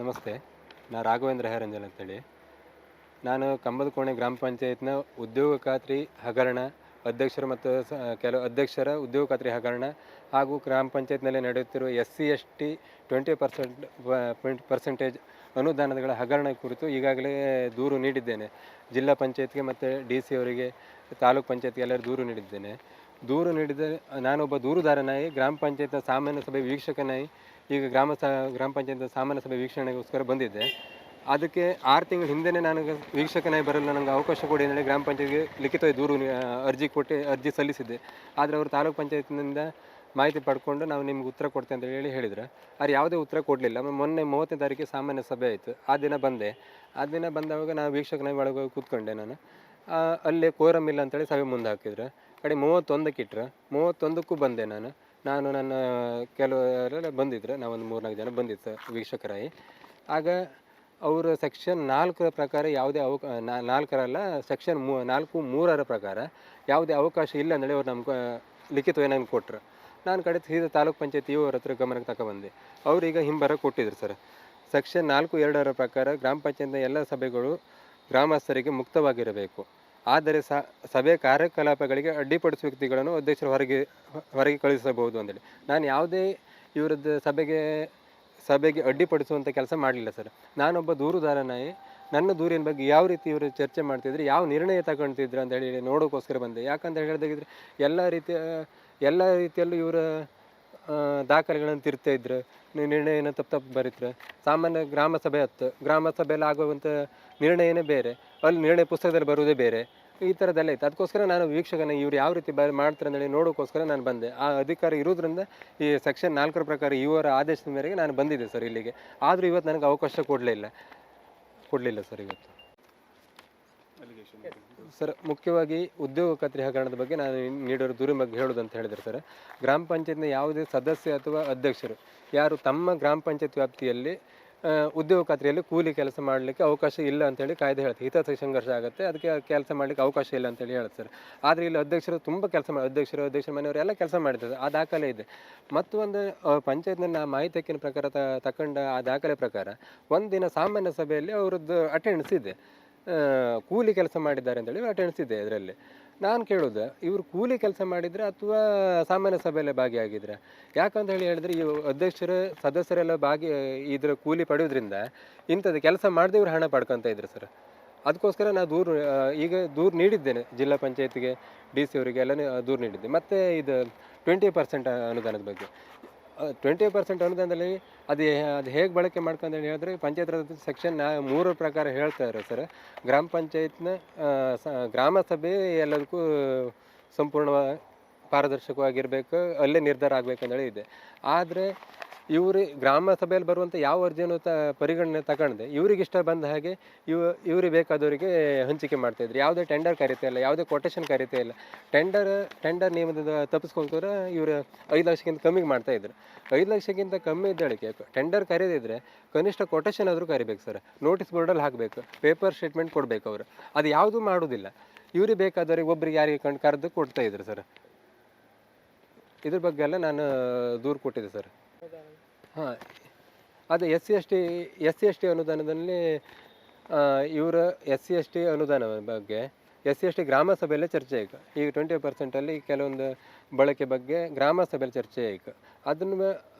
ನಮಸ್ತೆ. ನಾನು ರಾಘವೇಂದ್ರ ಹೆರಂಜನ್ ಅಂತೇಳಿ. ನಾನು ಕಂಬದ ಕೋಣೆ ಗ್ರಾಮ ಪಂಚಾಯತ್ನ ಉದ್ಯೋಗ ಖಾತ್ರಿ ಹಗರಣ ಅಧ್ಯಕ್ಷರು ಮತ್ತು ಕೆಲವು ಅಧ್ಯಕ್ಷರ ಉದ್ಯೋಗ ಖಾತ್ರಿ ಹಗರಣ ಹಾಗೂ ಗ್ರಾಮ ಪಂಚಾಯತ್ನಲ್ಲಿ ನಡೆಯುತ್ತಿರುವ S C S T twenty percent percentage ಅನುದಾನಗಳ ಹಗರಣ ಕುರಿತು ಈಗಾಗಲೇ ದೂರು ನೀಡಿದ್ದೇನೆ. ಜಿಲ್ಲಾ ಪಂಚಾಯತ್ಗೆ ಮತ್ತು ಡಿ ಸಿ ಅವರಿಗೆ, ತಾಲೂಕು ಪಂಚಾಯತ್ಗೆ ಎಲ್ಲರೂ ದೂರು ನೀಡಿದ್ದೇನೆ. ದೂರು ನೀಡಿದ, ನಾನೊಬ್ಬ ದೂರುದಾರನಾಗಿ ಗ್ರಾಮ ಪಂಚಾಯತ್ನ ಸಾಮಾನ್ಯ ಸಭೆ ವೀಕ್ಷಕನಾಗಿ ಈಗ ಗ್ರಾಮ ಸ, ಗ್ರಾಮ ಪಂಚಾಯತ್ ಸಾಮಾನ್ಯ ಸಭೆ ವೀಕ್ಷಣೆಗೋಸ್ಕರ ಬಂದಿದ್ದೆ. ಅದಕ್ಕೆ ಆರು ತಿಂಗಳ ಹಿಂದೆನೇ ನನಗೆ ವೀಕ್ಷಕನಾಗಿ ಬರಲು ನನಗೆ ಅವಕಾಶ ಕೊಡಿ ಅಂತೇಳಿ ಗ್ರಾಮ ಪಂಚಾಯತ್ಗೆ ಲಿಖಿತ ದೂರು ಅರ್ಜಿ ಕೊಟ್ಟು, ಅರ್ಜಿ ಸಲ್ಲಿಸಿದ್ದೆ. ಆದರೆ ಅವರು ತಾಲೂಕು ಪಂಚಾಯತ್ನಿಂದ ಮಾಹಿತಿ ಪಡ್ಕೊಂಡು ನಾವು ನಿಮ್ಗೆ ಉತ್ತರ ಕೊಡ್ತೇವೆ ಅಂತ ಹೇಳಿ ಹೇಳಿದ್ರು. ಅವ್ರು ಯಾವುದೇ ಉತ್ತರ ಕೊಡಲಿಲ್ಲ. ಮೊನ್ನೆ ಮೂವತ್ತನೇ ತಾರೀಕಿಗೆ ಸಾಮಾನ್ಯ ಸಭೆ ಆಯಿತು. ಆ ದಿನ ಬಂದೆ. ಆ ದಿನ ಬಂದಾಗ ನಾವು ವೀಕ್ಷಕನಾಗಿ ಒಳಗೆ ಕೂತ್ಕೊಂಡೆ ನಾನು. ಅಲ್ಲೇ ಕೋರಮ್ ಇಲ್ಲ ಅಂತೇಳಿ ಸಭೆ ಮುಂದೆ ಹಾಕಿದ್ರು. ಕಡೆ ಮೂವತ್ತೊಂದಕ್ಕೆ ಇಟ್ರು. ಮೂವತ್ತೊಂದಕ್ಕೂ ಬಂದೆ ನಾನು. ನಾನು ನನ್ನ ಕೆಲವರೆಲ್ಲ ಬಂದಿದ್ರು. ನಾವೊಂದು ಮೂರ್ನಾಲ್ಕು ಜನ ಬಂದಿತ್ತು ವೀಕ್ಷಕರಾಗಿ. ಆಗ ಅವರು ಸೆಕ್ಷನ್ ನಾಲ್ಕರ ಪ್ರಕಾರ ಯಾವುದೇ ಅವಕ ನಾಲ್ಕರಲ್ಲ ಸೆಕ್ಷನ್ ಮೂ, ನಾಲ್ಕು ಮೂರರ ಪ್ರಕಾರ ಯಾವುದೇ ಅವಕಾಶ ಇಲ್ಲ ಅಂತೇಳಿ ಅವ್ರು ನಮ್ಗೆ ಲಿಖಿತವಾಗಿ ನಂಗೆ ಕೊಟ್ಟರು ನಾನು ಕಡೆ ಸೀದಾ ತಾಲೂಕು ಪಂಚಾಯತಿ ಅವ್ರ ಹತ್ರ ಗಮನಕ್ಕೆ ತಗೊಬಂದೆ ಅವ್ರೀಗ ಹಿಂಬರ ಕೊಟ್ಟಿದ್ರು ಸರ್. ಸೆಕ್ಷನ್ ನಾಲ್ಕು ಎರಡರ ಪ್ರಕಾರ ಗ್ರಾಮ ಪಂಚಾಯತ್ನ ಎಲ್ಲ ಸಭೆಗಳು ಗ್ರಾಮಸ್ಥರಿಗೆ ಮುಕ್ತವಾಗಿರಬೇಕು. ಆದರೆ ಸಭೆ ಕಾರ್ಯಕಲಾಪಗಳಿಗೆ ಅಡ್ಡಿಪಡಿಸುವ ವ್ಯಕ್ತಿಗಳನ್ನು ಅಧ್ಯಕ್ಷರು ಹೊರಗೆ ಹೊರಗೆ ಕಳುಹಿಸಬಹುದು ಅಂತೇಳಿ ನಾನು ಯಾವುದೇ ಇವರದ್ದು ಸಭೆಗೆ ಸಭೆಗೆ ಅಡ್ಡಿಪಡಿಸುವಂಥ ಕೆಲಸ ಮಾಡಲಿಲ್ಲ ಸರ್. ನಾನೊಬ್ಬ ದೂರುದಾರನಾಗಿ ನನ್ನ ದೂರಿನ ಬಗ್ಗೆ ಯಾವ ರೀತಿ ಇವರು ಚರ್ಚೆ ಮಾಡ್ತಿದ್ರು, ಯಾವ ನಿರ್ಣಯ ತಗೊಳ್ತಿದ್ರು ಅಂತ ಹೇಳಿ ನೋಡೋಕ್ಕೋಸ್ಕರ ಬಂದೆ. ಯಾಕಂತ ಹೇಳಿದಾಗಿದ್ರೆ ಎಲ್ಲ ರೀತಿಯ, ಎಲ್ಲ ರೀತಿಯಲ್ಲೂ ಇವರ ದಾಖಲೆಗಳನ್ನು ತಿರ್ತಾ ಇದ್ರು. ನಿರ್ಣಯನ ತಪ್ಪು ತಪ್ಪು ಬರೀತಾರೆ. ಸಾಮಾನ್ಯ ಗ್ರಾಮ ಸಭೆ ಹತ್ತು. ಗ್ರಾಮ ಸಭೆಯಲ್ಲಿ ಆಗುವಂಥ ನಿರ್ಣಯನೇ ಬೇರೆ. ಅಲ್ಲಿ ನಿರ್ಣಯ ಪುಸ್ತಕದಲ್ಲಿ ಬರುವುದೇ ಬೇರೆ. ಈ ಥರದ್ದೆಲ್ಲ ಇತ್ತು ಅದಕ್ಕೋಸ್ಕರ ನಾನು ವೀಕ್ಷಕನ ಇವ್ರು ಯಾವ ರೀತಿ ಬ ಮಾಡ್ತಾರೆ ಅಂತೇಳಿ ನೋಡೋಕ್ಕೋಸ್ಕರ ನಾನು ಬಂದೆ. ಆ ಅಧಿಕಾರಿ ಇರೋದ್ರಿಂದ ಈ ಸೆಕ್ಷನ್ ನಾಲ್ಕರ ಪ್ರಕಾರ ಇವರ ಆದೇಶದ ಮೇರೆಗೆ ನಾನು ಬಂದಿದ್ದೆ ಸರ್ ಇಲ್ಲಿಗೆ. ಆದರೂ ಇವತ್ತು ನನಗೆ ಅವಕಾಶ ಕೊಡಲಿಲ್ಲ ಕೊಡಲಿಲ್ಲ ಸರ್ ಇವತ್ತು. ಸರ್, ಮುಖ್ಯವಾಗಿ ಉದ್ಯೋಗ ಖಾತ್ರಿ ಹಗರಣದ ಬಗ್ಗೆ ನಾನು ನೀಡಿರೋ ದೂರಿನ ಬಗ್ಗೆ ಹೇಳೋದು ಅಂತ ಹೇಳಿದ್ರೆ ಸರ್. ಗ್ರಾಮ ಪಂಚಾಯತ್ನ ಯಾವುದೇ ಸದಸ್ಯ ಅಥವಾ ಅಧ್ಯಕ್ಷರು, ಯಾರು ತಮ್ಮ ಗ್ರಾಮ ಪಂಚಾಯತ್ ವ್ಯಾಪ್ತಿಯಲ್ಲಿ ಉದ್ಯೋಗ ಖಾತ್ರಿಯಲ್ಲಿ ಕೂಲಿ ಕೆಲಸ ಮಾಡಲಿಕ್ಕೆ ಅವಕಾಶ ಇಲ್ಲ ಅಂತೇಳಿ ಕಾಯ್ದೆ ಹೇಳುತ್ತೆ ಹಿತಾಸಕ್ತಿ ಸಂಘರ್ಷ ಆಗುತ್ತೆ, ಅದಕ್ಕೆ ಕೆಲಸ ಮಾಡಲಿಕ್ಕೆ ಅವಕಾಶ ಇಲ್ಲ ಅಂತೇಳಿ ಹೇಳುತ್ತೆ ಸರ್. ಆದರೆ ಇಲ್ಲಿ ಅಧ್ಯಕ್ಷರು ತುಂಬ ಕೆಲಸ ಮಾಡಿ, ಅಧ್ಯಕ್ಷರು, ಅಧ್ಯಕ್ಷರ ಮನೆಯವರು ಎಲ್ಲ ಕೆಲಸ ಮಾಡಿದ್ದಾರೆ ಆ ದಾಖಲೆ ಇದೆ. ಮತ್ತು ಒಂದು ಪಂಚಾಯತ್ನ ನಾ ಮಾಹಿತಿ ಪ್ರಕಾರ ತ ತಗೊಂಡ ಆ ದಾಖಲೆ ಪ್ರಕಾರ ಒಂದಿನ ಸಾಮಾನ್ಯ ಸಭೆಯಲ್ಲಿ ಅವರದ್ದು ಅಟೆಂಡೆನ್ಸ್ ಇದೆ. ಕೂಲಿ ಕೆಲಸ ಮಾಡಿದ್ದಾರೆ ಅಂತೇಳಿ ಅಟೆಂಡೆನ್ಸ್ ಇದೆ ಇದರಲ್ಲಿ. ನಾನು ಕೇಳೋದು, ಇವರು ಕೂಲಿ ಕೆಲಸ ಮಾಡಿದರೆ ಅಥವಾ ಸಾಮಾನ್ಯ ಸಭೆಯಲ್ಲೇ ಭಾಗಿಯಾಗಿದ್ರೆ. ಯಾಕಂತ ಹೇಳಿ ಹೇಳಿದ್ರೆ, ಈ ಅಧ್ಯಕ್ಷರು, ಸದಸ್ಯರೆಲ್ಲ ಭಾಗಿ, ಇದ್ರ ಕೂಲಿ ಪಡೆಯೋದ್ರಿಂದ ಇಂಥದ್ದು ಕೆಲಸ ಮಾಡದೆ ಇವ್ರು ಹಣ ಪಡ್ಕೊತ ಇದ್ರು ಸರ್. ಅದಕ್ಕೋಸ್ಕರ ನಾನು ದೂರು ಈಗ ದೂರು ನೀಡಿದ್ದೇನೆ, ಜಿಲ್ಲಾ ಪಂಚಾಯತ್ಗೆ, ಡಿ ಸಿ ಅವರಿಗೆ ಎಲ್ಲನೇ ದೂರು ನೀಡಿದ್ದೆ. ಮತ್ತು ಇದು ಟ್ವೆಂಟಿ ಪರ್ಸೆಂಟ್ ಅನುದಾನದ ಬಗ್ಗೆ. ಟ್ವೆಂಟಿ ಪರ್ಸೆಂಟ್ ಅನುದಾನದಲ್ಲಿ ಅದು ಅದು ಹೇಗೆ ಬಳಕೆ ಮಾಡ್ಕೊಂಡು ಅಂತ ಹೇಳಿದ್ರೆ ಪಂಚಾಯತ್ ರಾಜ್ ಸೆಕ್ಷನ್ ನಾ, ಮೂರು ಪ್ರಕಾರ ಇರೋ ಸರ್. ಗ್ರಾಮ ಪಂಚಾಯತ್ನ ಸ, ಗ್ರಾಮ ಸಭೆ ಎಲ್ಲದಕ್ಕೂ ಸಂಪೂರ್ಣವಾಗಿ ಪಾರದರ್ಶಕವಾಗಿರಬೇಕು, ಅಲ್ಲೇ ನಿರ್ಧಾರ ಆಗಬೇಕಂದೇಳಿ ಇದೆ. ಆದರೆ ಇವರು ಗ್ರಾಮ ಸಭೆಯಲ್ಲಿ ಬರುವಂಥ ಯಾವ ಅರ್ಜಿಯನ್ನು ತ, ಪರಿಗಣನೆ ತಗೊಂಡೆ ಇವ್ರಿಗೆ ಇಷ್ಟ ಬಂದ ಹಾಗೆ ಇವ, ಇವ್ರಿಗೆ ಬೇಕಾದವರಿಗೆ ಹಂಚಿಕೆ ಮಾಡ್ತಾಯಿದ್ರು ಯಾವುದೇ ಟೆಂಡರ್ ಕರೀತಾ ಇಲ್ಲ, ಯಾವುದೇ ಕೊಟೇಷನ್ ಕರೀತಾ ಇಲ್ಲ. ಟೆಂಡರ್ ಟೆಂಡರ್ ನಿಯಮದಿಂದ ತಪ್ಪಿಸ್ಕೊಂಡ್ರೆ ಇವರು ಐದು ಲಕ್ಷಕ್ಕಿಂತ ಕಮ್ಮಿಗೆ ಮಾಡ್ತಾಯಿದ್ರು ಐದು ಲಕ್ಷಕ್ಕಿಂತ ಕಮ್ಮಿ ಇದ್ದಳಿಕೆ ಟೆಂಡರ್ ಕರೆದಿದ್ರೆ ಕನಿಷ್ಠ ಕೊಟೇಶನ್ ಆದರೂ ಕರಿಬೇಕು ಸರ್. ನೋಟಿಸ್ ಬೋರ್ಡಲ್ಲಿ ಹಾಕಬೇಕು ಪೇಪರ್ ಸ್ಟೇಟ್ಮೆಂಟ್ ಕೊಡಬೇಕು ಅವರು. ಅದು ಯಾವುದೂ ಮಾಡೋದಿಲ್ಲ. ಇವ್ರಿಗೆ ಬೇಕಾದವ್ರಿಗೆ ಒಬ್ರಿಗೆ ಯಾರಿಗೆ ಕಂಡು ಕರೆದು ಕೊಡ್ತಾ ಇದ್ರು ಸರ್. ಇದ್ರ ಬಗ್ಗೆ ಎಲ್ಲ ನಾನು ದೂರು ಕೊಟ್ಟಿದ್ದೆ ಸರ್. ಹಾಂ, ಅದೇ S C S T S C S T ಅನುದಾನದಲ್ಲಿ ಇವರ ಎಸ್ ಸಿ ಎಸ್ ಟಿ ಅನುದಾನ ಬಗ್ಗೆ ಎಸ್ ಸಿ ಎಸ್ ಗ್ರಾಮ ಸಭೆಯಲ್ಲೇ ಚರ್ಚೆ ಈಗ ಈಗ ಟ್ವೆಂಟಿ ಪರ್ಸೆಂಟಲ್ಲಿ ಕೆಲವೊಂದು ಬಳಕೆ ಬಗ್ಗೆ ಗ್ರಾಮ ಸಭೆಯಲ್ಲಿ ಚರ್ಚೆ ಈಗ ಅದನ್ನು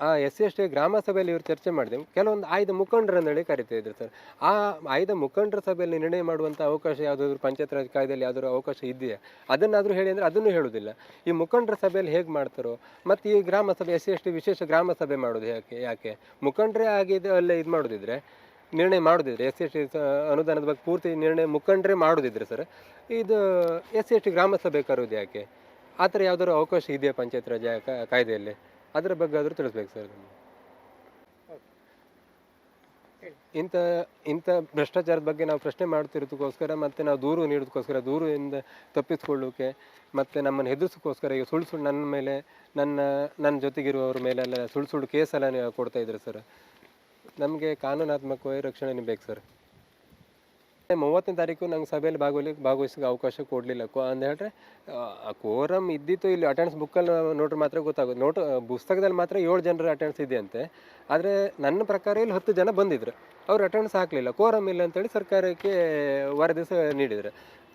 ಆ ಎಸ್ ಸಿ ಎಸ್ ಟಿ ಗ್ರಾಮ ಸಭೆಯಲ್ಲಿ ಇವರು ಚರ್ಚೆ ಮಾಡಿದೆವು. ಕೆಲವೊಂದು ಆಯ್ದ ಮುಖಂಡರನ್ನಹೇಳಿ ಕರಿತಾ ಇದ್ರು ಸರ್. ಆ ಆಯ್ದ ಮುಖಂಡರ ಸಭೆಯಲ್ಲಿ ನಿರ್ಣಯ ಮಾಡುವಂಥ ಅವಕಾಶ ಯಾವುದಾದ್ರು ಪಂಚಾಯತ್ ರಾಜ್ ಕಾಯ್ದೆಯಲ್ಲಿ ಯಾವುದಾದ್ರು ಅವಕಾಶ ಇದೆಯಾ? ಅದನ್ನಾದರೂ ಹೇಳಿ ಅಂದರೆ ಅದನ್ನು ಹೇಳುವುದಿಲ್ಲ ಈ ಮುಖಂಡರ ಸಭೆಯಲ್ಲಿ ಹೇಗೆ ಮಾಡ್ತಾರೋ, ಮತ್ತು ಈ ಗ್ರಾಮ ಸಭೆ, ಎಸ್ ಸಿ ಎಸ್ ಟಿ ವಿಶೇಷ ಗ್ರಾಮ ಸಭೆ ಮಾಡೋದು ಯಾಕೆ ಯಾಕೆ? ಮುಖಂಡರೇ ಆಗಿದೆ ಅಲ್ಲೇ ಇದು ಮಾಡೋದಿದ್ರೆ ನಿರ್ಣಯ ಮಾಡೋದಿದ್ರೆ ಎಸ್ ಎಸ್ ಟಿ ಅನುದಾನದ ಬಗ್ಗೆ ಪೂರ್ತಿ ನಿರ್ಣಯ ಮುಖಂಡರೇ ಮಾಡೋದಿದ್ರೆ ಸರ್ ಇದು ಎಸ್ ಸಿ ಎಸ್ ಟಿ ಗ್ರಾಮಸಭೆ ಕರೋದು ಯಾಕೆ? ಆ ಥರ ಯಾವ್ದಾದ್ರು ಅವಕಾಶ ಇದೆಯಾ ಪಂಚಾಯತ್ ರಾಜ್ ಕಾಯ್ದೆಯಲ್ಲಿ? ಅದರ ಬಗ್ಗೆ ಆದರೂ ತಿಳಿಸ್ಬೇಕು ಸರ್ ಇಂಥ ಇಂಥ ಭ್ರಷ್ಟಾಚಾರದ ಬಗ್ಗೆ ನಾವು ಪ್ರಶ್ನೆ ಮಾಡ್ತಿರೋದಕ್ಕೋಸ್ಕರ ಮತ್ತು ನಾವು ದೂರು ನೀಡೋದಕ್ಕೋಸ್ಕರ, ದೂರಿಂದ ತಪ್ಪಿಸ್ಕೊಳ್ಳೋಕೆ ಮತ್ತು ನಮ್ಮನ್ನು ಹೆದರ್ಸೋಕ್ಕೋಸ್ಕರ ಈಗ ಸುಳ್ಳು ಸುಳ್ಳು ನನ್ನ ಮೇಲೆ, ನನ್ನ ನನ್ನ ಜೊತೆಗಿರುವವ್ರ ಮೇಲೆಲ್ಲ ಸುಳ್ಳು ಸುಳ್ಳು ಕೇಸೆಲ್ಲ ನೀವು ಕೊಡ್ತಾ ಇದ್ರು ಸರ್ ನಮಗೆ ಕಾನೂನಾತ್ಮಕವಾಗಿ ರಕ್ಷಣೆ ಬೇಕು ಸರ್. ಮೂವತ್ತನೇ ತಾರೀಕು ನಂಗೆ ಸಭೆಯಲ್ಲಿ ಭಾಗವಲಿ ಭಾಗವಹಿಸೋಕೆ ಅವಕಾಶ ಕೊಡಲಿಲ್ಲ. ಕೋ ಹೇಳಿದ್ರೆ ಕೋರಮ್ ಇದ್ದಿತ್ತು ಇಲ್ಲಿ ಅಟೆಂಡ್ಸ್ ಬುಕ್ಕಲ್ಲಿ ನೋಡ್ರೆ ಮಾತ್ರ ಗೊತ್ತಾಗೋದು ನೋಟ್ ಪುಸ್ತಕದಲ್ಲಿ ಮಾತ್ರ ಏಳು ಜನರ ಅಟೆಂಡ್ಸ್ ಇದೆಯಂತೆ. ಆದರೆ ನನ್ನ ಪ್ರಕಾರ ಇಲ್ಲಿ ಹತ್ತು ಜನ ಬಂದಿದ್ರು. ಅವ್ರು ಅಟೆಂಡ್ಸ್ ಹಾಕಲಿಲ್ಲ. ಕೋರಮ್ ಇಲ್ಲ ಅಂತೇಳಿ ಸರ್ಕಾರಕ್ಕೆ ವರದಿ ನೀಡಿದ್ರು.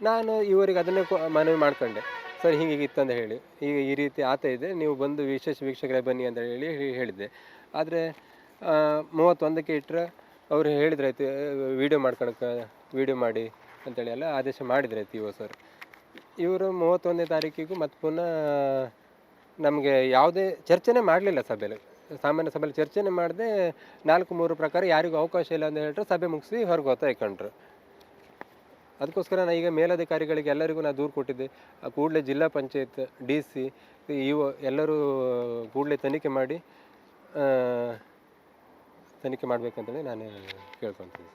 ನಾನು ಇವರಿಗೆ ಅದನ್ನೇ ಮನವಿ ಮಾಡ್ಕೊಂಡೆ. ಸರ್, ಹೀಗೆ ಇತ್ತು ಅಂತ ಹೇಳಿ. ಈಗ ಈ ರೀತಿ ಆತ ಇದೆ. ನೀವು ಬಂದು ವಿಶೇಷ ವೀಕ್ಷಕರೇ ಬನ್ನಿ ಅಂತ ಹೇಳಿ ಹೇಳಿದ್ದೆ. ಆದರೆ ಮೂವತ್ತೊಂದಕ್ಕೆ ಇಟ್ಟರೆ ಅವರು ಹೇಳಿದ್ರಾಯ್ತು ವೀಡಿಯೋ ಮಾಡ್ಕೊಳಕ್ಕೆ ವೀಡಿಯೋ ಮಾಡಿ, ಅಂತೇಳಿ ಎಲ್ಲ ಆದೇಶ ಮಾಡಿದ್ರಾಯ್ತು ಇವ ಸರ್. ಇವರು ಮೂವತ್ತೊಂದನೇ ತಾರೀಕಿಗೂ ಮತ್ತು ಪುನಃ ನಮಗೆ ಯಾವುದೇ ಚರ್ಚೆನೇ ಮಾಡಲಿಲ್ಲ ಸಭೆಯಲ್ಲಿ ಸಾಮಾನ್ಯ ಸಭೆಯಲ್ಲಿ ಚರ್ಚೆನೇ ಮಾಡದೆ ನಾಲ್ಕು ಮೂರು ಪ್ರಕಾರ ಯಾರಿಗೂ ಅವಕಾಶ ಇಲ್ಲ ಅಂತ ಹೇಳಿದ್ರೆ ಸಭೆ ಮುಗಿಸಿ ಹೊರಗೆ ಹೊತ್ತಾಯ್ಕೊಂಡ್ರು ಅದಕ್ಕೋಸ್ಕರ ನಾನು ಈಗ ಮೇಲಧಿಕಾರಿಗಳಿಗೆ ಎಲ್ಲರಿಗೂ ನಾನು ದೂರು ಕೊಟ್ಟಿದ್ದೆ. ಕೂಡಲೇ ಜಿಲ್ಲಾ ಪಂಚಾಯತ್, ಡಿ ಸಿ ಇವು ಎಲ್ಲರೂ ಕೂಡಲೇ ತನಿಖೆ ಮಾಡಿ ತನಿಖೆ ಮಾಡಬೇಕಂತೇಳಿ ನಾನು ಕೇಳ್ಕೊತೀನಿ.